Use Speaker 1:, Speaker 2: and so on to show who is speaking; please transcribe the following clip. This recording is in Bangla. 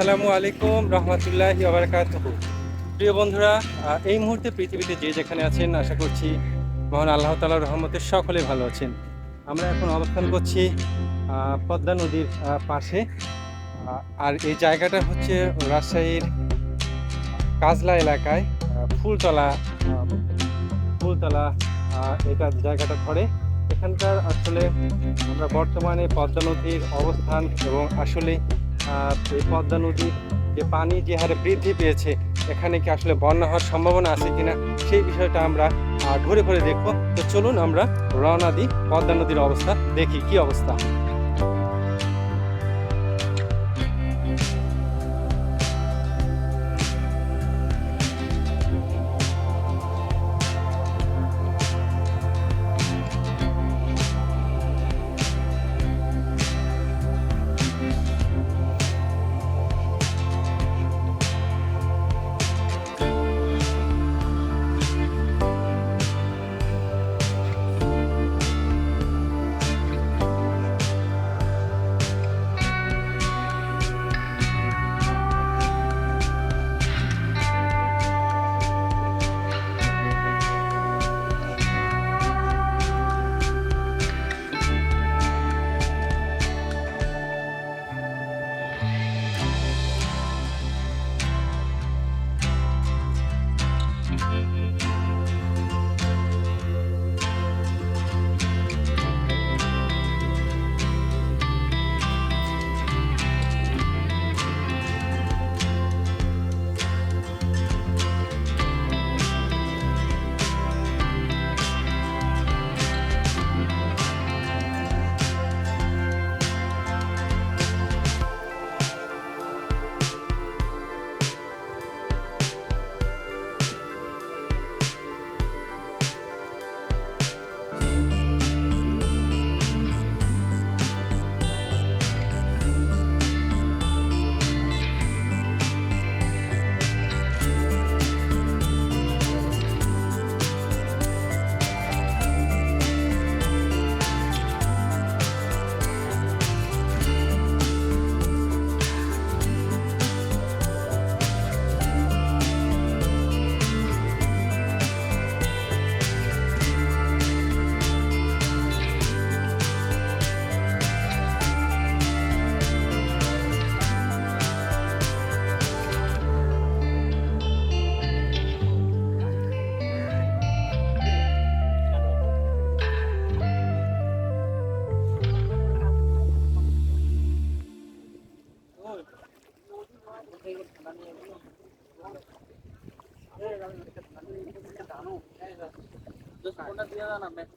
Speaker 1: আসসালামু আলাইকুম, রহমতুল্লাহ বারাকাত প্রিয় বন্ধুরা এই মুহূর্তে পৃথিবীতে যে যেখানে আছেন, আশা করছি মহান আল্লাহ তালার রহমতের সকলে ভালো আছেন। আমরা এখন অবস্থান করছি পদ্মা নদীর পাশে। আর এই জায়গাটা হচ্ছে রাজশাহীর কাজলা এলাকায় ফুলতলা ফুলতলা এটা জায়গাটা ধরে। এখানকার আসলে আমরা বর্তমানে পদ্মা নদীর অবস্থান এবং আসলে এই পদ্মা নদীর যে পানি যে হারে বৃদ্ধি পেয়েছে, এখানে কি আসলে বন্যা হওয়ার সম্ভাবনা আছে কিনা, সেই বিষয়টা আমরা ঘুরে ঘুরে দেখব। তো চলুন আমরা রওনা দিই পদ্মা নদীর অবস্থা, দেখি কি অবস্থা। Yo supongo que ya dan a México.